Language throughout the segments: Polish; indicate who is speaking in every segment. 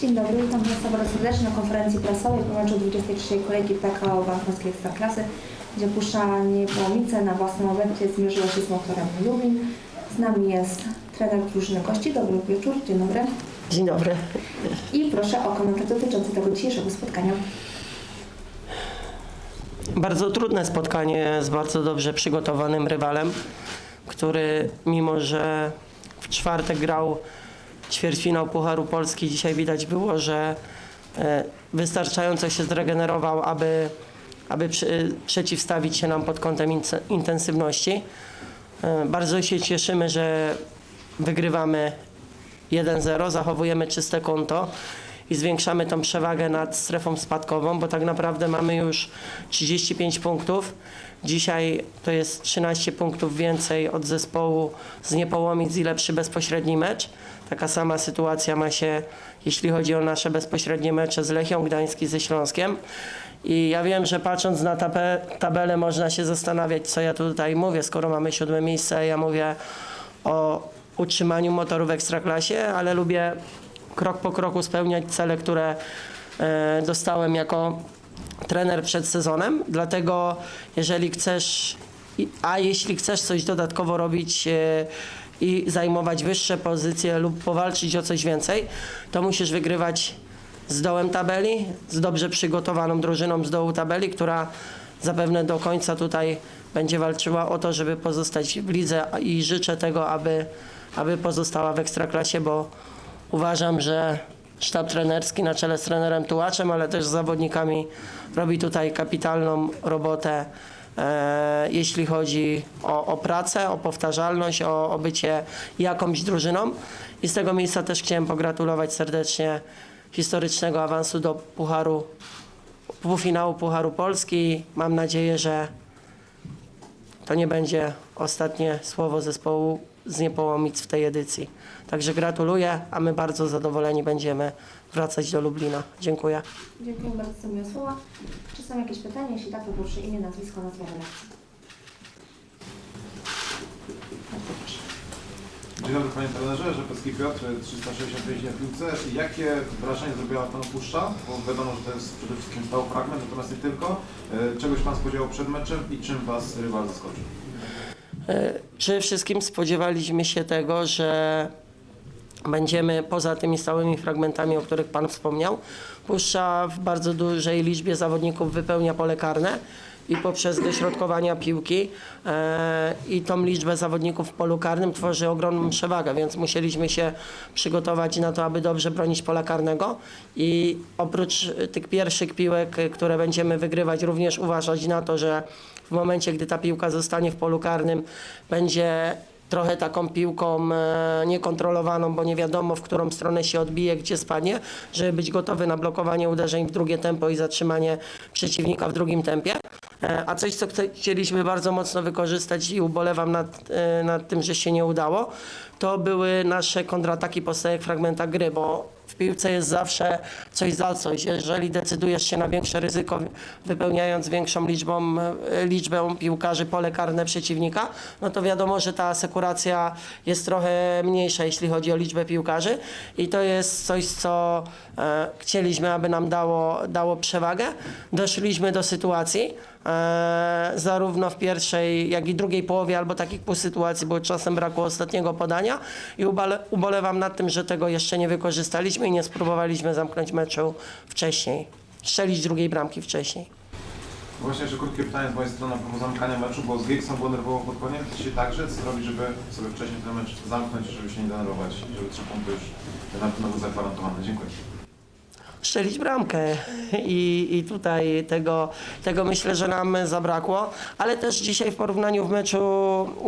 Speaker 1: Dzień dobry, witam Państwa bardzo serdecznie na konferencji prasowej po meczu 23 kolejki PKO Bank Polskiej Ekstraklasy, gdzie Puszczanie Połomice na własnym obiekcie zmierzyło się z motorem Lubin. Z nami jest trener drużyny gości. Dobry wieczór, dzień dobry.
Speaker 2: Dzień dobry.
Speaker 1: I proszę o komentarz dotyczący tego dzisiejszego spotkania.
Speaker 2: Bardzo trudne spotkanie z bardzo dobrze przygotowanym rywalem, który mimo, że w czwartek grał ćwierćfinał Pucharu Polski, dzisiaj widać było, że e, wystarczająco się zregenerował, aby, aby przeciwstawić się nam pod kątem intensywności. E, Bardzo się cieszymy, że wygrywamy 1-0, zachowujemy czyste konto i zwiększamy tą przewagę nad strefą spadkową, bo tak naprawdę mamy już 35 punktów. Dzisiaj to jest 13 punktów więcej od zespołu z Niepołomic i lepszy bezpośredni mecz. Taka sama sytuacja ma się, jeśli chodzi o nasze bezpośrednie mecze z Lechią Gdański ze Śląskiem. I ja wiem, że patrząc na tabe, tabelę można się zastanawiać, co ja tutaj mówię, skoro mamy siódme miejsce, ja mówię o utrzymaniu motoru w Ekstraklasie, ale lubię krok po kroku spełniać cele, które e, dostałem jako trener przed sezonem. Dlatego jeżeli chcesz, a jeśli chcesz coś dodatkowo robić e, i zajmować wyższe pozycje lub powalczyć o coś więcej, to musisz wygrywać z dołem tabeli, z dobrze przygotowaną drużyną z dołu tabeli, która zapewne do końca tutaj będzie walczyła o to, żeby pozostać w lidze i życzę tego, aby, aby pozostała w Ekstraklasie, bo uważam, że sztab trenerski na czele z trenerem Tułaczem, ale też z zawodnikami robi tutaj kapitalną robotę, jeśli chodzi o, o pracę, o powtarzalność, o, o bycie jakąś drużyną. I z tego miejsca też chciałem pogratulować serdecznie historycznego awansu do Pucharu, półfinału Pucharu Polski. Mam nadzieję, że to nie będzie ostatnie słowo zespołu z Niepołomic w tej edycji. Także gratuluję, a my bardzo zadowoleni będziemy wracać do Lublina. Dziękuję.
Speaker 1: Dziękuję bardzo za miłe słowa. Czy są jakieś pytania? Jeśli tak, to proszę imię, nazwisko, nazwę redakcji. Bardzo proszę.
Speaker 3: Dzień dobry Panie Trenerze, Rzepecki Piotr, 365 na piłce. Jakie wrażenie zrobiła Pan Puszcza? Bo wiadomo, że to jest przede wszystkim stał fragment, natomiast nie tylko. E, Czegoś Pan spodziewał przed meczem i czym Was rywal zaskoczył?
Speaker 2: E, Przede wszystkim spodziewaliśmy się tego, że będziemy poza tymi stałymi fragmentami, o których Pan wspomniał, Puszcza w bardzo dużej liczbie zawodników wypełnia pole karne i poprzez dośrodkowania piłki e, i tą liczbę zawodników w polu karnym tworzy ogromną przewagę, więc musieliśmy się przygotować na to, aby dobrze bronić pola karnego i oprócz tych pierwszych piłek, które będziemy wygrywać, również uważać na to, że w momencie, gdy ta piłka zostanie w polu karnym, będzie trochę taką piłką e, niekontrolowaną, bo nie wiadomo w którą stronę się odbije, gdzie spadnie, żeby być gotowy na blokowanie uderzeń w drugie tempo i zatrzymanie przeciwnika w drugim tempie. E, A coś, co chcieliśmy bardzo mocno wykorzystać i ubolewam nad, e, nad tym, że się nie udało, to były nasze kontrataki po stałych fragmentach gry, bo w piłce jest zawsze coś za coś. Jeżeli decydujesz się na większe ryzyko, wypełniając większą liczbą, e, liczbę piłkarzy pole karne przeciwnika, no to wiadomo, że ta asekuracja jest trochę mniejsza, jeśli chodzi o liczbę piłkarzy i to jest coś, co e, chcieliśmy, aby nam dało, dało przewagę. Doszliśmy do sytuacji, zarówno w pierwszej, jak i drugiej połowie, albo takich pół sytuacji, bo czasem brakło ostatniego podania i ubolewam nad tym, że tego jeszcze nie wykorzystaliśmy i nie spróbowaliśmy zamknąć meczu wcześniej, strzelić drugiej bramki wcześniej.
Speaker 3: Właśnie jeszcze krótkie pytanie z mojej strony a propos zamykania meczu, bo z Gieksą było nerwowo pod koniec. Dzisiaj także co zrobić, żeby sobie wcześniej ten mecz zamknąć, żeby się nie denerwować, żeby trzy punkty już na pewno zagwarantowane. Dziękuję.
Speaker 2: Strzelić bramkę. I, i tutaj tego, tego myślę, że nam zabrakło, ale też dzisiaj w porównaniu w meczu,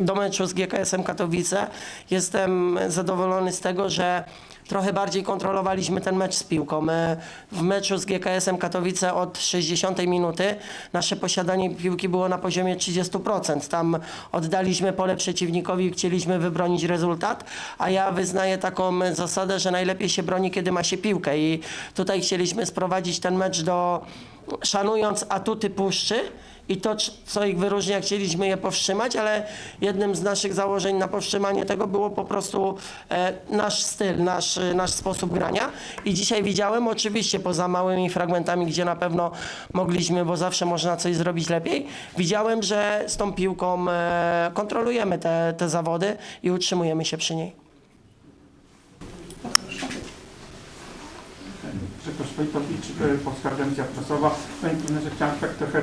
Speaker 2: do meczu z GKS-em Katowice jestem zadowolony z tego, że trochę bardziej kontrolowaliśmy ten mecz z piłką. My W meczu z GKS-em Katowice od 60 minuty nasze posiadanie piłki było na poziomie 30%. Tam oddaliśmy pole przeciwnikowi chcieliśmy wybronić rezultat, a ja wyznaję taką zasadę, że najlepiej się broni, kiedy ma się piłkę i tutaj chcieliśmy sprowadzić ten mecz do, szanując atuty Puszczy i to, co ich wyróżnia, chcieliśmy je powstrzymać, ale jednym z naszych założeń na powstrzymanie tego było po prostu e, nasz styl, nasz, e, nasz sposób grania. I dzisiaj widziałem, oczywiście poza małymi fragmentami, gdzie na pewno mogliśmy, bo zawsze można coś zrobić lepiej, widziałem, że z tą piłką e, kontrolujemy te, te zawody i utrzymujemy się przy niej.
Speaker 4: Wojtowicz, y, Polska Agencja Prasowa. Panie trenerze, chciałem tak trochę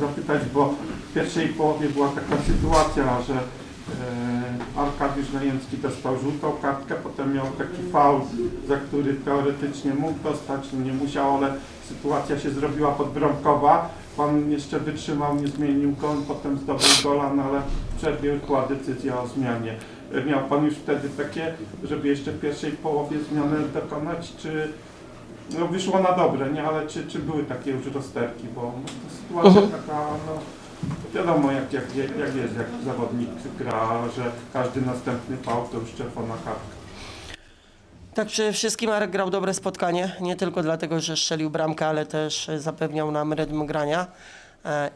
Speaker 4: zapytać, bo w pierwszej połowie była taka sytuacja, że e, Arkadiusz Najemski dostał żółtą kartkę, potem miał taki faul, za który teoretycznie mógł dostać, no nie musiał, ale sytuacja się zrobiła podbramkowa. Pan jeszcze wytrzymał, nie zmienił go, potem zdobył gola, no ale w przerwie była decyzja o zmianie. E, Miał Pan już wtedy takie, żeby jeszcze w pierwszej połowie zmianę dokonać, czy no wyszło na dobre, nie? Ale czy, czy były takie już rozterki, bo no, to sytuacja taka, no wiadomo jak, jak, jak jest, jak zawodnik gra, że każdy następny faul to już czerwona kartka.
Speaker 2: Tak, przede wszystkim Marek grał dobre spotkanie, nie tylko dlatego, że strzelił bramkę, ale też zapewniał nam rytm grania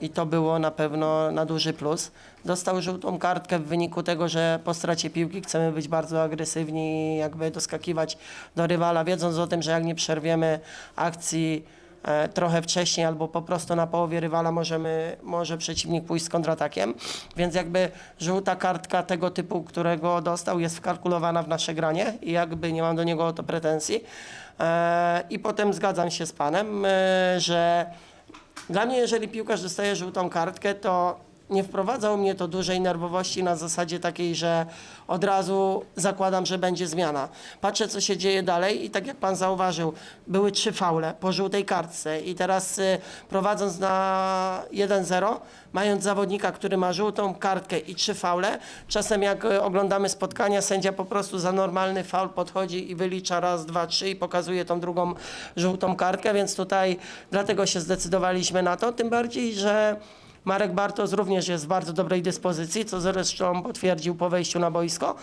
Speaker 2: i to było na pewno na duży plus. Dostał żółtą kartkę w wyniku tego, że po stracie piłki chcemy być bardzo agresywni i jakby doskakiwać do rywala, wiedząc o tym, że jak nie przerwiemy akcji e, trochę wcześniej albo po prostu na połowie rywala możemy, może przeciwnik pójść z kontratakiem, więc jakby żółta kartka tego typu, którego dostał jest wkalkulowana w nasze granie i jakby nie mam do niego o to pretensji. E, I potem zgadzam się z panem, e, że dla mnie jeżeli piłkarz dostaje żółtą kartkę, to nie wprowadza u mnie to dużej nerwowości na zasadzie takiej, że od razu zakładam, że będzie zmiana. Patrzę, co się dzieje dalej i tak jak pan zauważył, były trzy faule po żółtej kartce i teraz y, prowadząc na 1-0, mając zawodnika, który ma żółtą kartkę i trzy faule, czasem jak y, oglądamy spotkania, sędzia po prostu za normalny faul podchodzi i wylicza raz, dwa, trzy i pokazuje tą drugą żółtą kartkę, więc tutaj dlatego się zdecydowaliśmy na to, tym bardziej, że Marek Bartos również jest w bardzo dobrej dyspozycji, co zresztą potwierdził po wejściu na boisko.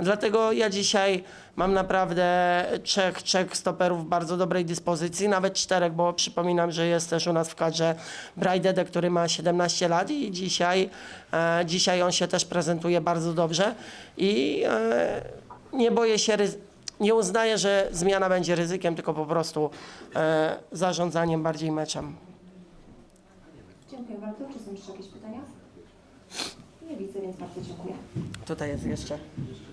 Speaker 2: Dlatego ja dzisiaj mam naprawdę trzech, trzech stoperów w bardzo dobrej dyspozycji, nawet czterech, bo przypominam, że jest też u nas w kadrze Brajdede, który ma 17 lat i dzisiaj, e, dzisiaj on się też prezentuje bardzo dobrze i e, nie boję się. Nie uznaję, że zmiana będzie ryzykiem, tylko po prostu e, zarządzaniem bardziej meczem.
Speaker 1: Dziękuję bardzo. Czy są jeszcze jakieś pytania? Nie widzę, więc bardzo dziękuję.
Speaker 2: Tutaj jest jeszcze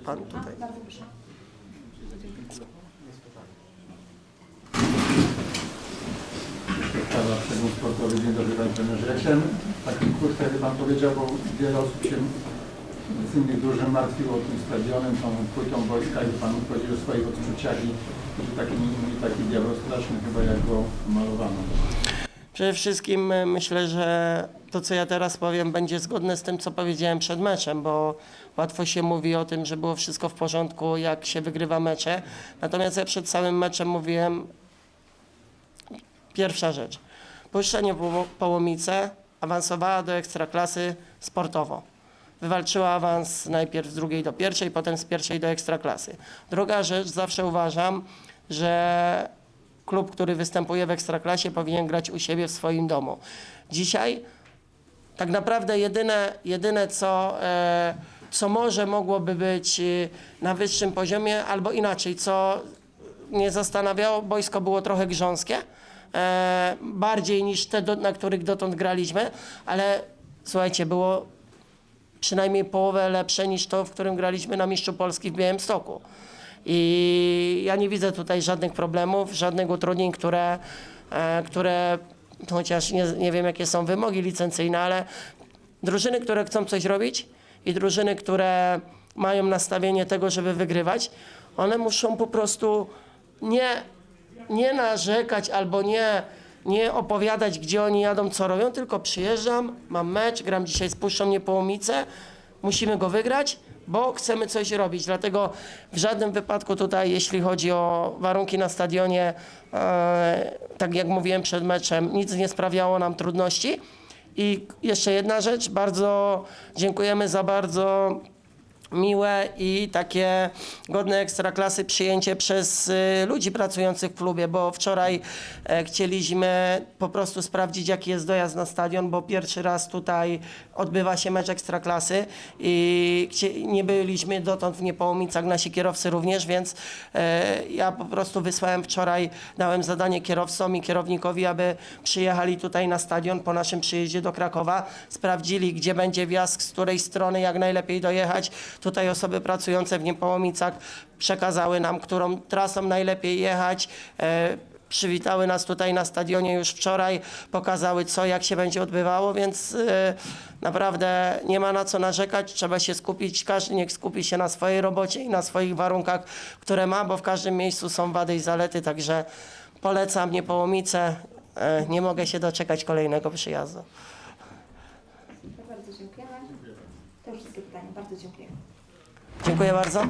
Speaker 2: pan
Speaker 1: A,
Speaker 2: tutaj.
Speaker 1: bardzo proszę.
Speaker 5: Kawa Przegląd Sportowy. Dzień dobry Panie. Ja chciałem taki jakby Pan powiedział, bo wiele osób się z innych drużyn martwiło tym stadionem, tą płytą wojska i Pan powiedział o swoich odczuciach i że taki, nie taki diabeł straszny chyba jak go malowano.
Speaker 2: Przede wszystkim e, myślę, że to, co ja teraz powiem, będzie zgodne z tym, co powiedziałem przed meczem, bo łatwo się mówi o tym, że było wszystko w porządku, jak się wygrywa mecze. Natomiast ja przed całym meczem mówiłem, pierwsza rzecz, Puszczenie Poło- Połomice awansowała do ekstraklasy sportowo. Wywalczyła awans najpierw z drugiej do pierwszej, potem z pierwszej do ekstraklasy. Druga rzecz, zawsze uważam, że klub, który występuje w ekstraklasie, powinien grać u siebie w swoim domu. Dzisiaj tak naprawdę jedyne, jedyne co, e, co może mogłoby być e, na wyższym poziomie, albo inaczej, co mnie zastanawiało, boisko było trochę grząskie, e, bardziej niż te, do, na których dotąd graliśmy, ale słuchajcie, było przynajmniej połowę lepsze niż to, w którym graliśmy na Mistrzu Polski w Białymstoku. I ja nie widzę tutaj żadnych problemów, żadnych utrudnień, które, e, które chociaż nie, nie wiem jakie są wymogi licencyjne, ale drużyny, które chcą coś robić i drużyny, które mają nastawienie tego, żeby wygrywać, one muszą po prostu nie, nie narzekać albo nie, nie opowiadać, gdzie oni jadą, co robią, tylko przyjeżdżam, mam mecz, gram dzisiaj z Puszczą Niepołomice, musimy go wygrać, bo chcemy coś robić. Dlatego w żadnym wypadku tutaj, jeśli chodzi o warunki na stadionie, e, tak jak mówiłem przed meczem, nic nie sprawiało nam trudności. I jeszcze jedna rzecz, bardzo dziękujemy za bardzo miłe i takie godne ekstraklasy przyjęcie przez y, ludzi pracujących w klubie, bo wczoraj e, chcieliśmy po prostu sprawdzić, jaki jest dojazd na stadion, bo pierwszy raz tutaj odbywa się mecz ekstraklasy i nie byliśmy dotąd w Niepołomicach, nasi kierowcy również, więc e, ja po prostu wysłałem wczoraj, dałem zadanie kierowcom i kierownikowi, aby przyjechali tutaj na stadion po naszym przyjeździe do Krakowa, sprawdzili, gdzie będzie wjazd, z której strony, jak najlepiej dojechać. Tutaj osoby pracujące w Niepołomicach przekazały nam, którą trasą najlepiej jechać. E, przywitały nas tutaj na stadionie już wczoraj, pokazały co, jak się będzie odbywało, więc e, naprawdę nie ma na co narzekać, trzeba się skupić, każdy niech skupi się na swojej robocie i na swoich warunkach, które ma, bo w każdym miejscu są wady i zalety, także polecam Niepołomice, e, nie mogę się doczekać kolejnego przyjazdu.
Speaker 1: Bardzo dziękujemy. To wszystkie pytania. Bardzo dziękuję.
Speaker 2: Dziękuję bardzo.